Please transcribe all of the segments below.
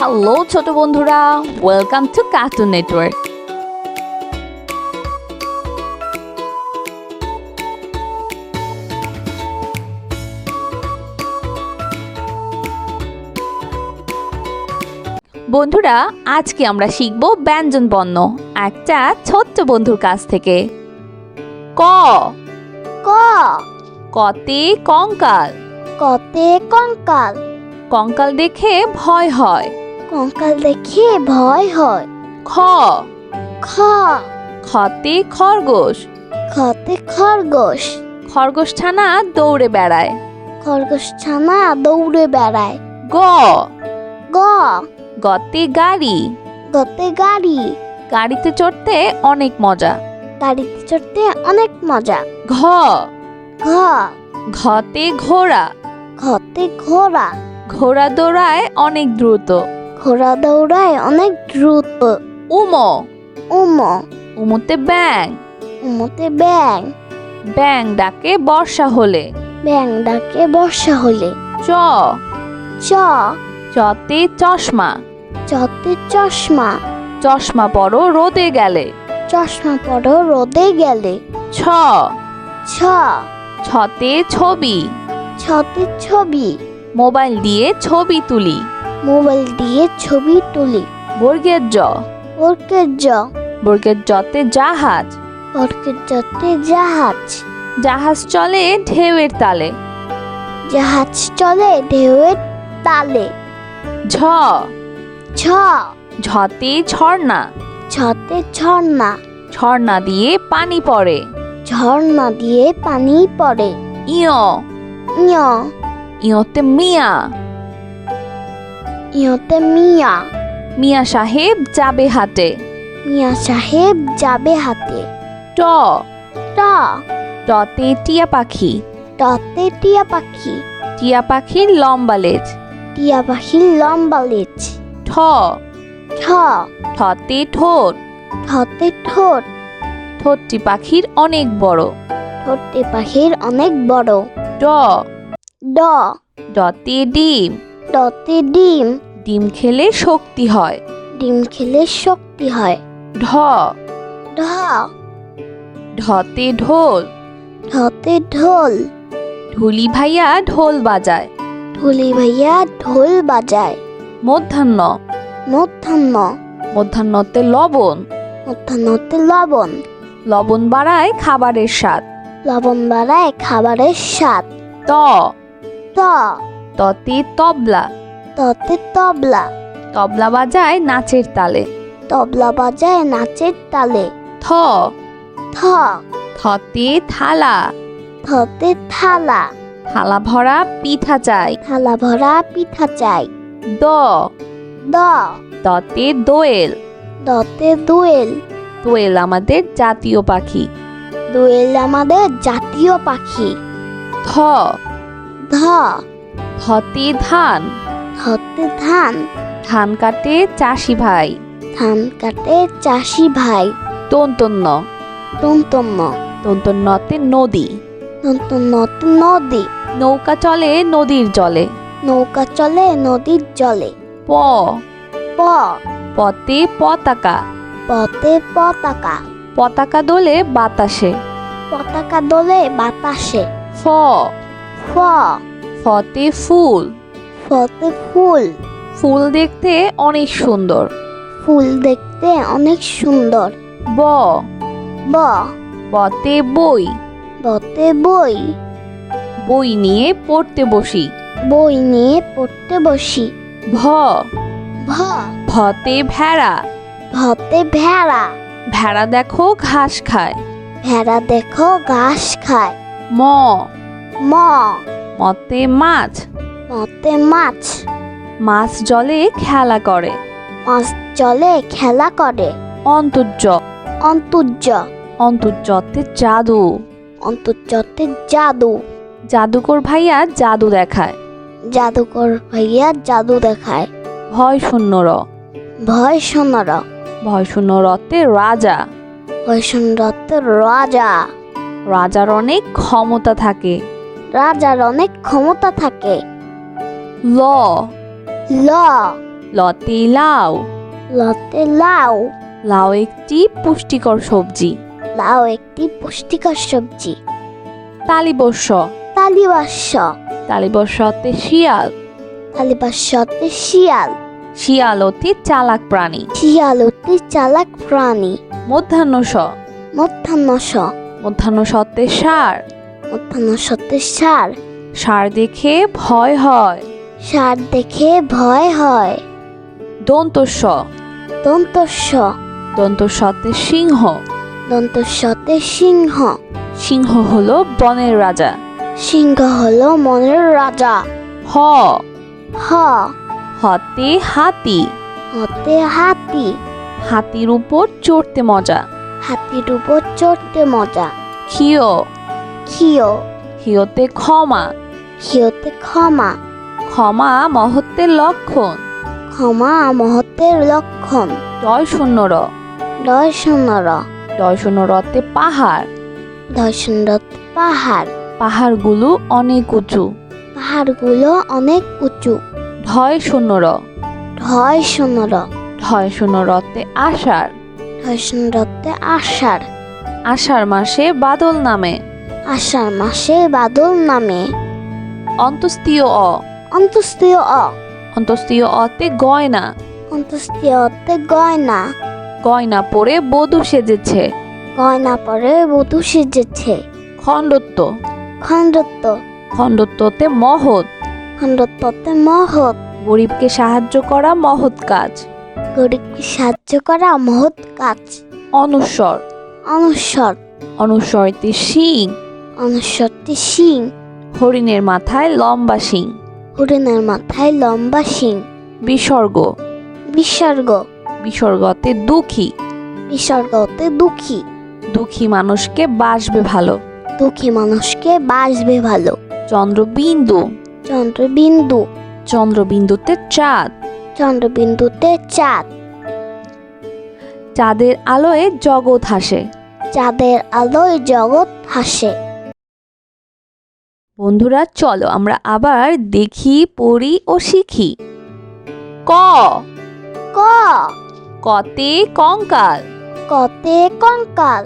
Hello ছোট বন্ধুরা। Welcome to cartoon network বন্ধুরা আজকে আমরা শিখব ব্যঞ্জন বর্ণ একটা ছোট্ট বন্ধুর কাছ থেকে। ক। ক। কতে কঙ্কাল। কতে কঙ্কাল। কঙ্কাল দেখে ভয় হয়। কঙ্কাল দেখে ভয় হয়। খ। খ। খতে খরগোশ। খতে খরগোশ। খরগোশ ছানা দৌড়ে বেড়ায়। খরগোশ ছানা দৌড়ে বেড়ায়। গ। গ। গতে গাড়ি। গতে গাড়ি। গাড়িতে চড়তে অনেক মজা। গাড়িতে চড়তে অনেক মজা। ঘ। ঘ। ঘতে ঘোড়া। ঘতে ঘোড়া। ঘোড়া দৌড়ায় অনেক দ্রুত। ঘোড়া দৌড়ায় অনেক দ্রুত। উম। উম। উমতে ব্যাং। উমতে ব্যাং। ব্যাং ডাকে বর্ষা হলে। ব্যাং ডাকে বর্ষা হলে। চ। চ। চতে চশমা। চতে চশমা। চশমা পরো রোদে গেলে। চশমা পরো রোদে গেলে। ছ। ছ। ছতে ছবি। ছতে ছবি। মোবাইল দিয়ে ছবি তুলি। মোবাইল দিয়ে ছবি তুলি। বর্গের জ। ওরকের জ। বর্গের জতে জাহাজ। ওরকের জতে জাহাজ। জাহাজ চলে ঢেউয়ের তালে। জাহাজ চলে ঢেউয়ের তালে। ঝ। ছ ঝতে ঝর্ণা। ছতে ঝর্ণা। ঝর্ণা দিয়ে পানি পড়ে। ঝর্ণা দিয়ে পানি পড়ে। ইয়। ইয়। ইয়তে মিয়া। ইয়তে মিয়া মিয়া সাহেব যাবে হাটে মিয়া সাহেব যাবে হাতে। ট। ট। টতে টিয়া পাখি। টতে টিয়া পাখি। টিয়া পাখির লম্বা লেজ। টিয়া পাখির লম্বা লেজ। ঠ। ঠ। ঠতে ঠোঁট। ঠতে ঠোঁট। ঠোঁটটি পাখির অনেক বড়। ঠোঁটটি পাখির অনেক বড়। ড। ড। ডতে ডিম। ডতে ডিম। ডিম খেলে শক্তি হয়। ডিম খেলে শক্তি হয়। ঢ। ঢ। ঢতে ঢোল। ঢতে ঢোল। ঢুলি ভাইয়া ঢোল বাজায়। ঢুলি ভাইয়া ঢোল বাজায়। মধ্যাহ্ন। মধ্যাহ্ন। মধ্যাহ্নতে লবণ। মধ্যাহ্নতে লবণ। লবণ বাড়ায় খাবারের স্বাদ। লবণ বাড়ায় খাবারের স্বাদ। ত। ত। ততে তবলা। ততে তবলা। তবলা বাজায় নাচের তালে। তবলা বাজায় নাচের তালে। থ। থ। থতে থালা। থতে থালা। থালা ভরা পিঠা চাই। থালা ভরা পিঠা চাই। দ। দ। দতে দোয়েল। দতে দোয়েল। দোয়েল আমাদের জাতীয় পাখি। দোয়েল আমাদের জাতীয় পাখি। থ ধ। ধতে ধান। ধতে ধান। ধান কাটে চাষি ভাই। ধান কাটে চাষি ভাই। তন্তন্য তন্তন্য তন্তন্যতে নদী। তন্তন্নতে নদী। নৌকা চলে নদীর জলে। নৌকা চলে নদীর জলে। প। প। পতে পতাকা। পতে পতাকা। পতাকা দোলে বাতাসে। পতাকা দোলে বাতাসে। ফ। ফ। ফতে ফুল। ফতে ফুল। ফুল দেখতে অনেক সুন্দর। ফুল দেখতে অনেক সুন্দর। ব। ব। বতে বই। বতে বই। বই নিয়ে পড়তে বসি। বই নিয়ে পড়তে বসি। ভ। ভ। ভতে ভেড়া। ভতে ভেড়া। ভেড়া দেখো ঘাস খায়। ভেড়া দেখো ঘাস খায়। ম। ম। মতে মাছ। মতে মাছ। মাছ জলে খেলা করে। মাছ জলে খেলা করে। অন্তর্য। অন্তর্য। অন্তর্যতে জাদু। অন্তর্জতে জাদু। জাদুকর ভাইয়া জাদু দেখায়। জাদুকর ভাইয়া জাদু দেখায়। ভয় শূন্য র। ভয় সোনার ভয় শূন্য রতে রাজা। ভয় শূন্য রতে রাজা। রাজার অনেক ক্ষমতা থাকে। রাজার অনেক ক্ষমতা থাকে। ল। ল। লতে লাউ। লতে লাউ। লাউ একটি পুষ্টিকর সবজি। লাউ একটি পুষ্টিকর সবজি। তালিবস্য তালিবাস্য তালিবস্যতে শিয়াল। তালিবাস্যতে শিয়াল। শিয়াল অতি চালাক প্রাণী। শিয়াল অতি চালাক প্রাণী। মধ্যাহ্ন স মধ্যাহ্ন স মধ্যাহ্ন সত্ত্বে সার। মধ্যাহ্নসতে সার। সার দেখে ভয় হয়। সার দেখে ভয় হয়। দন্তস্ব। দন্তস্য দন্তস্বতে সিংহ। দন্তস্যতে সিংহ। সিংহ হলো বনের রাজা। সিংহ হলো মনের রাজা। হ। হ। হতে হাতি। হতে হাতি। হাতির উপর চড়তে মজা। হাতির উপর চড়তে মজা। ক্ষিয়। ক্ষিয় ক্ষিয়তে ক্ষমা ক্ষিয়তে ক্ষমা ক্ষমা মহত্বের লক্ষণ ক্ষমা মহতের লক্ষণ দয় শূন্য র দয় শূন্যর দয় শূন্য রতে পাহাড় দয় শূন্যত পাহাড় পাহাড়গুলো অনেক উঁচু পাহাড়গুলো অনেক উঁচু ঢয় শূন্য র ঢয় শূন্যর ঢয় শূন্য রতে আষাঢ় ঢয় শূন্যতে আষাঢ় আষাঢ় মাসে বাদল নামে আষাঢ় মাসে বাদল নামে। অন্তস্তীয় অ। অন্তস্তীয় অ। অন্তস্তীয় অতে গয়না। অন্তস্তীয়তে গয়না। গয়না পরে বধূ সেজেছে। গয়না পরে বধূ সেজেছে। খণ্ডত্ব। খণ্ডত্ব। খণ্ডত্বতে মহৎ। খণ্ডত্বতে মহৎ। গরিবকে সাহায্য করা মহৎ কাজ। গরিবকে সাহায্য করা মহৎ কাজ। অনুসর। অনুসর। অনুস্বরতে শিং। অনুস্বরটি শিং। হরিণের মাথায় লম্বা শিং। হরিণের মাথায় লম্বা শিং। বিসর্গ। বিসর্গ। বিসর্গতে দুঃখী। বিসর্গতে দুঃখী। দুঃখী মানুষকে বাসবে ভালো। দুঃখী মানুষকে বাসবে ভালো। চন্দ্রবিন্দু। চন্দ্রবিন্দু। চন্দ্রবিন্দুতে চাঁদ। চন্দ্রবিন্দুতে চাঁদ। চাঁদের আলোয় জগৎ হাসে। চাঁদের আলোয় জগৎ হাসে। বন্ধুরা চলো আমরা আবার দেখি পড়ি ও শিখি। ক। ক। কতে কঙ্কাল। কতে কঙ্কাল।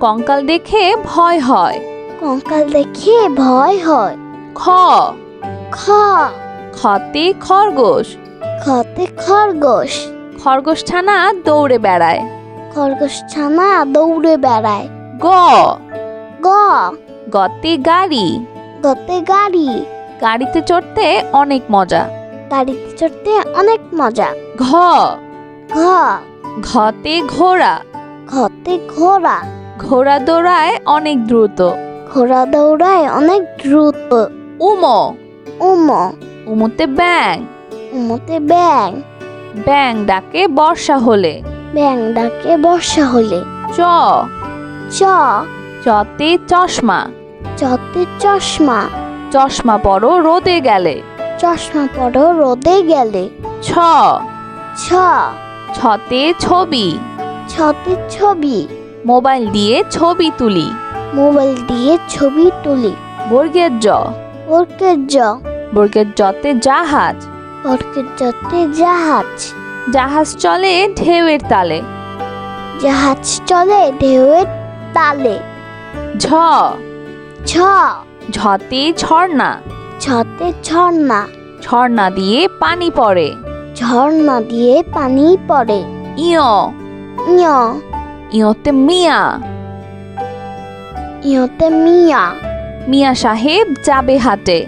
কঙ্কাল দেখে ভয় হয়। কঙ্কাল দেখে ভয় হয়। খ। খ। খতে খরগোশ। খতে খরগোশ। খরগোশ ছানা দৌড়ে বেড়ায়। খরগোশ ছানা দৌড়ে বেড়ায়। গ। গ। গতে গাড়ি। গতে গাড়ি। গাড়িতে চড়তে অনেক মজা। গাড়িতে চড়তে অনেক মজা। ঘ। ঘ। ঘতে ঘোড়া। ঘতে ঘোড়া। ঘোড়া দৌড়ায় অনেক দ্রুত। ঘোড়া দৌড়ায় অনেক দ্রুত। উম। উম। উমতে ব্যাং। উমতে ব্যাং। ব্যাং ডাকে বর্ষা হলে। ব্যাং ডাকে বর্ষা হলে। চ। চ। চতে চশমা। চতে চশমা। চশমা পরো রোদে গেলে। চশমা পরো রোদে গেলে। ছ। ছ। ছতে ছবি। ছতে ছবি। মোবাইল দিয়ে ছবি তুলি। মোবাইল দিয়ে ছবি তুলি। বর্গের জ। বর্কের জ। বর্গের জতে জাহাজ। বর্কের জতে জাহাজ। জাহাজ চলে ঢেউয়ের তালে। জাহাজ চলে ঢেউয়ের তালে। ঝ। ছ ঝতে ঝর্ণা। ছতে ঝর্ণা। ঝর্ণা দিয়ে পানি পড়ে। ঝর্ণা দিয়ে পানি পড়ে। ইয়। ইয়। ইয়তে মিয়া। ইয়তে মিয়া। মিয়া সাহেব যাবে হাটে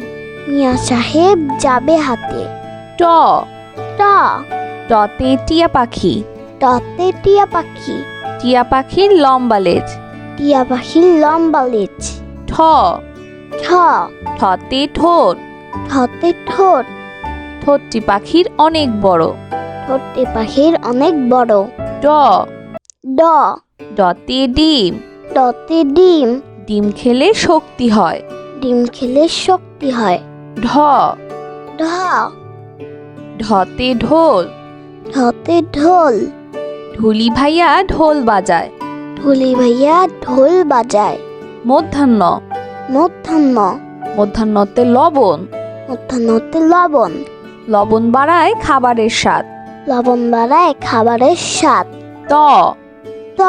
মিয়া সাহেব যাবে হাতে। ট। ট। টতে টিয়া পাখি। টতে টিয়া পাখি। টিয়া পাখির লম্বা লেজ। টিয়া পাখির লম্বা লেজ। ঠ। ঠ। ঠতে ঠোঁট। ঠতে ঠোঁট। ঠোঁটটি পাখির অনেক বড়। ঠোঁটটি পাখির অনেক বড়। ড। ড। ডতে ডিম। ডতে ডিম। ডিম খেলে শক্তি হয়। ডিম খেলে শক্তি হয়। ঢ। ঢ। ঢতে ঢোল। ঢতে ঢোল। ঢুলি ভাইয়া ঢোল বাজায়। ঢুলি ভাইয়া ঢোল বাজায়। মধ্যাহ্ন। মধ্যাহ্ন। মধ্যাহ্নতে লবণ। মধ্যাহ্নতে লবণ। লবণ বাড়ায় খাবারের স্বাদ। লবণ বাড়ায় খাবারের স্বাদ। ত। ত।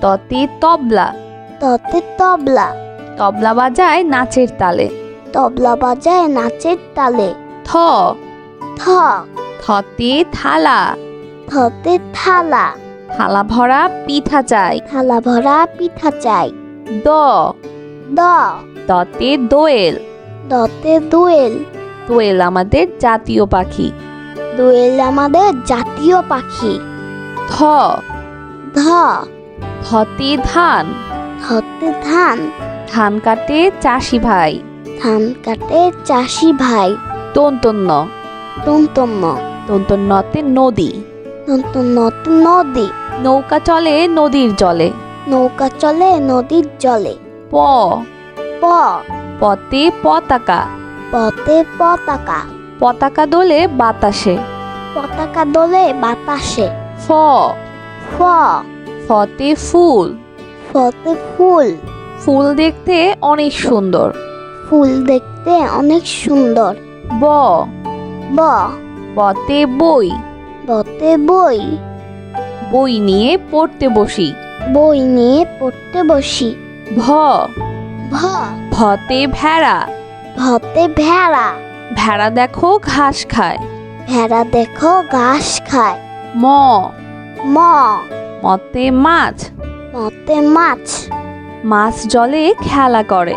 ততে তবলা। ততে তবলা। তবলা বাজায় নাচের তালে। তবলা বাজায় নাচের তালে। থ। থ। থতে থালা। থতে থালা। থালা ভরা পিঠা চাই। থালা ভরা পিঠা চাই। দ। দ। দতে দোয়েল। দতে দোয়েল। দোয়েল আমাদের জাতীয় পাখি। দোয়েল আমাদের জাতীয় পাখি। থ ধ। থতে ধান। ধতে ধান। ধান কাটে চাষি ভাই। ধান কাটে চাষি ভাই। তন্তন্য। তন্তন্য। তন্তন্যতে নদী। তন্তন্নতে নদী। নৌকা চলে নদীর জলে। নৌকা চলে নদীর জলে। প। প। পতে পতাকা। পতে পতাকা। পতাকা দোলে বাতাসে। পতাকা দোলে বাতাসে। ফ। ফ। ফতে ফুল। ফতে ফুল। ফুল দেখতে অনেক সুন্দর। ফুল দেখতে অনেক সুন্দর। ব। ব। বতে বই। বতে বই। বই নিয়ে পড়তে বসি। বই নিয়ে পড়তে বসি। ভ। ভ। ভতে ভেড়া। ভতে ভেড়া। ভেড়া দেখো ঘাস খায়। ভেড়া দেখো ঘাস খায়। ম। ম। মতে মাছ। মতে মাছ। মাছ জলে খেলা করে।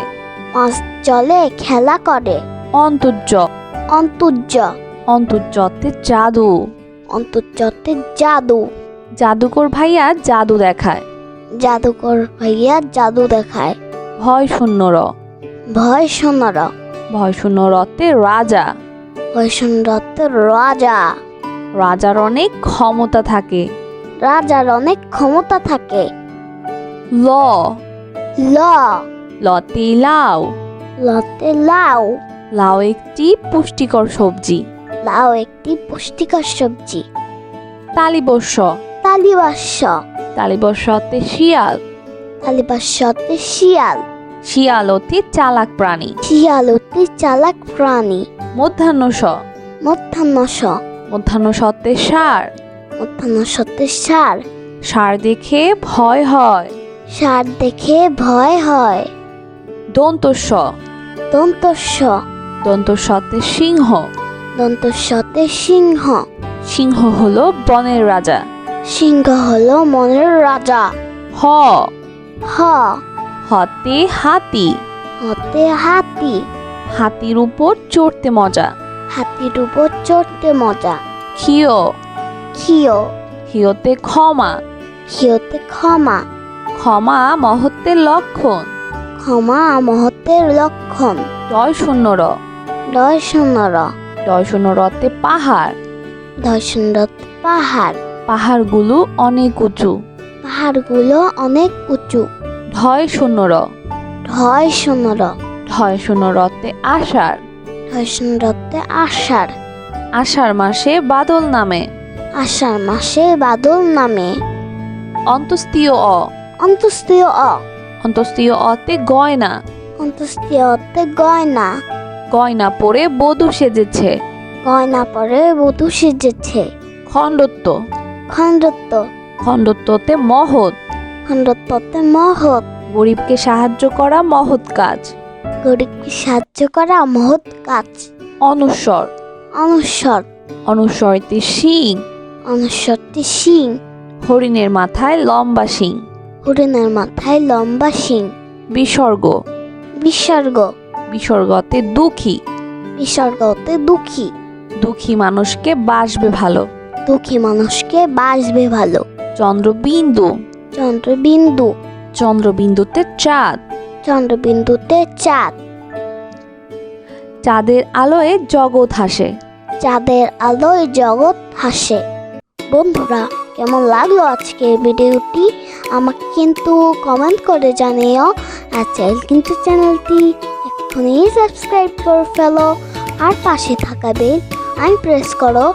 মাছ জলে খেলা করে। অন্তর্য। অন্তর্য। অন্তর্যতে জাদু। অন্তর্জতে জাদু। জাদুকর ভাইয়া জাদু দেখায়। জাদুকর ভাইয়া জাদু দেখায়। ভয় শূন্য র। ভয় সোনার ভয় শূন্য রতে রাজা। ভয় সোনারতে রাজা। রাজার অনেক ক্ষমতা থাকে। রাজার অনেক ক্ষমতা থাকে। ল। ল। লতে লাউ। লতে লাউ। লাউ একটি পুষ্টিকর সবজি। লাউ একটি পুষ্টিকর সবজি। তালিবস্য তালিবাস্য তালিবস্যতে শিয়াল। তালিবাস্যতে শিয়াল। শিয়াল অতি চালাক প্রাণী। শিয়াল অতি চালাক প্রাণী। মধ্যাহ্ন স মধ্যাহ্নস মধ্যাহ্ন সত্ত্বে সার। মধ্যাহ্নসতে সার। সার দেখে ভয় হয়। সার দেখে ভয় হয়। দন্তস্ব দন্তস্য দন্তস্বতে সিংহ। দন্তস্যতে সিংহ। সিংহ হলো বনের রাজা। সিংহ হলো মনের রাজা। হ। হ। হতে হাতি। হতে হাতি। হাতির উপর চড়তে মজা। হাতির উপর চড়তে মজা। ক্ষিয়। ক্ষিয়। ক্ষিয়তে ক্ষমা। ক্ষিয়তে ক্ষমা। ক্ষমা মহত্বের লক্ষণ। ক্ষমা মহতের লক্ষণ। ডয় শূন্য র। দয় সুন্দর ডয় শূন্য রতে পাহাড়। দয় সুন্দর পাহাড়। পাহাড়গুলো অনেক উঁচু। পাহাড়গুলো অনেক উঁচু। ঢয় শূন্য র। ঢয় সুন্দর ঢয় শূন্য রতে আষাঢ়। ঢয় সুন্দরতে আষাঢ়। আষাঢ় মাসে বাদল নামে। আষাঢ় মাসে বাদল নামে। অন্তস্তীয় অ। অন্তস্তীয় অ। অন্তস্তীয় অতে গয়না। অন্তস্তীয়তে গয়না। গয়না পরে বধূ সেজেছে। গয়না পরে বধূ সেজেছে। খণ্ডত্ব। খণ্ডত্ব। খণ্ডত্বতে মহৎ। খণ্ডত্বতে মহৎ। গরিবকে সাহায্য করা মহৎ কাজ। গরিবকে সাহায্য করা মহৎ কাজ। অনুস্বর অনুস্বর অনুস্বরতে শিং। অনুস্বরটি শিং। হরিণের মাথায় লম্বা শিং। হরিণের মাথায় লম্বা শিং। বিসর্গ। বিসর্গ। বিসর্গতে দুঃখী। বিসর্গতে দুঃখী। দুঃখী মানুষকে বাসবে ভালো। দুঃখী মানুষকে বাসবে ভালো। চন্দ্রবিন্দু। চন্দ্রবিন্দু। চন্দ্রবিন্দুতে চাঁদ। চন্দ্রবিন্দুতে চাঁদ। চাঁদের আলোয় জগৎ হাসে। চাঁদের আলোয় জগৎ হাসে। বন্ধুরা কেমন লাগল আজকের ভিডিওটি? আমাকে কিন্তু কমেন্ট করে জানিও। আর চাইল কিন্তু চ্যানেলটি এক্ষুনি সাবস্ক্রাইব করে ফেলো। আর পাশে থাকা বেল আইন প্রেস করো।